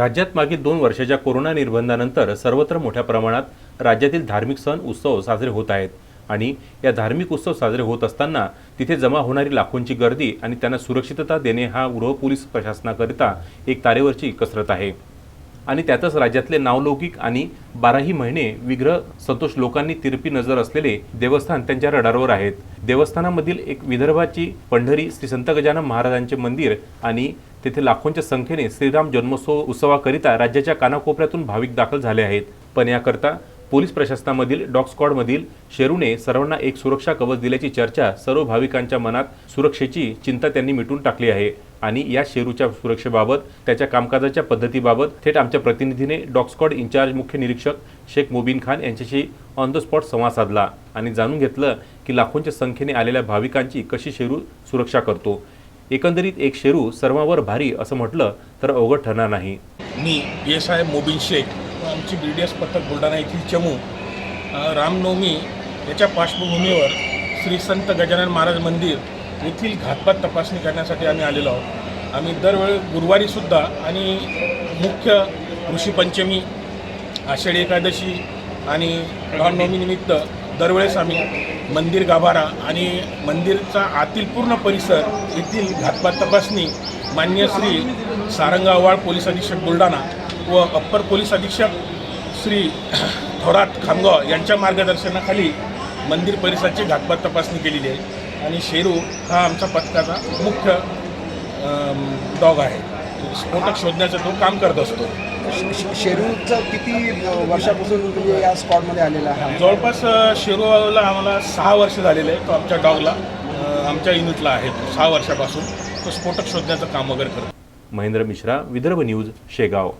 राज्यात मागील दोन वर्षाच्या कोरोना निर्बंधानंतर सर्वत्र मोठ्या प्रमाणात राज्यातील धार्मिक सण उत्सव साजरे होत आहेत. आणि या धार्मिक उत्सव साजरे होत असताना तिथे जमा होणारी लाखोंची गर्दी आणि त्यांना सुरक्षितता देणे हा गृह पोलीस प्रशासनाकरिता एक तारेवरची कसरत आहे. आणि त्यातच राज्यातले नावलौकिक आणि बाराही महिने विग्रह संतोष लोकांनी तिरपी नजर असलेले देवस्थान त्यांच्या रडारवर आहेत. देवस्थानामधील एक विदर्भाची पंढरी श्री संत गजानन महाराजांचे मंदिर आणि तेथे लाखोंच्या संख्येने श्रीराम जन्मोत्सव उत्सवाकरिता राज्याच्या कानाकोपऱ्यातून भाविक दाखल झाले आहेत. पण याकरता पोलीस प्रशासनामधील डॉग स्क्वॉडमधील शेरूने सर्वांना एक सुरक्षा कवच दिल्याची चर्चा सर्व भाविकांच्या मनात सुरक्षेची चिंता त्यांनी मिटून टाकली आहे. आणि या शेरूच्या सुरक्षेबाबत त्याच्या कामकाजाच्या पद्धतीबाबत थेट आमच्या प्रतिनिधीने डॉग स्क्वॉड मुख्य निरीक्षक शेख मोबीन खान यांच्याशी ऑन द स्पॉट संवाद साधला आणि जाणून घेतलं की लाखोंच्या संख्येने आलेल्या भाविकांची कशी शेरू सुरक्षा करतो. एकंदरीत एक शेरू सर्वांवर भारी असं म्हटलं तर अवघड ठरणार नाही. मी एस आय मोबीन शेख आमची बी डी एस पथक बुलढाणा येथील चमू रामनवमी याच्या पार्श्वभूमीवर श्री संत गजानन महाराज मंदिर येथील घातपात तपासणी करण्यासाठी आम्ही आलेलो आहोत. आम्ही दरवेळी गुरुवारीसुद्धा आणि मुख्य ऋषीपंचमी आषाढी एकादशी आणि रामनवमीनिमित्त दरवेळेस आम्ही मंदिर गाभारा आणि मंदिरचा आतील पूर्ण परिसर येथील घातपात तपासणी मान्य श्री सारंग पोलीस अधीक्षक बुलढाणा व अप्पर पोलीस अधीक्षक श्री थोरात खामगाव यांच्या मार्गदर्शनाखाली मंदिर परिसराची घातपात तपासणी केलेली आहे. आणि शेरू हा आमच्या पथकाचा मुख्य डॉग आहे. स्फोटक शोधण्याचं तो काम करत असतो. शेरूचं किती वर्षापासून म्हणजे या स्पॉटमध्ये आलेला आहे जवळपास शेरूला आम्हाला सहा वर्ष झालेले आहे तो आमच्या डॉगला. आमच्या युनिटला आहे तो सहा वर्षापासून. तो स्फोटक शोधण्याचं काम वगैरे करतो. महेंद्र मिश्रा विदर्भ न्यूज शेगाव.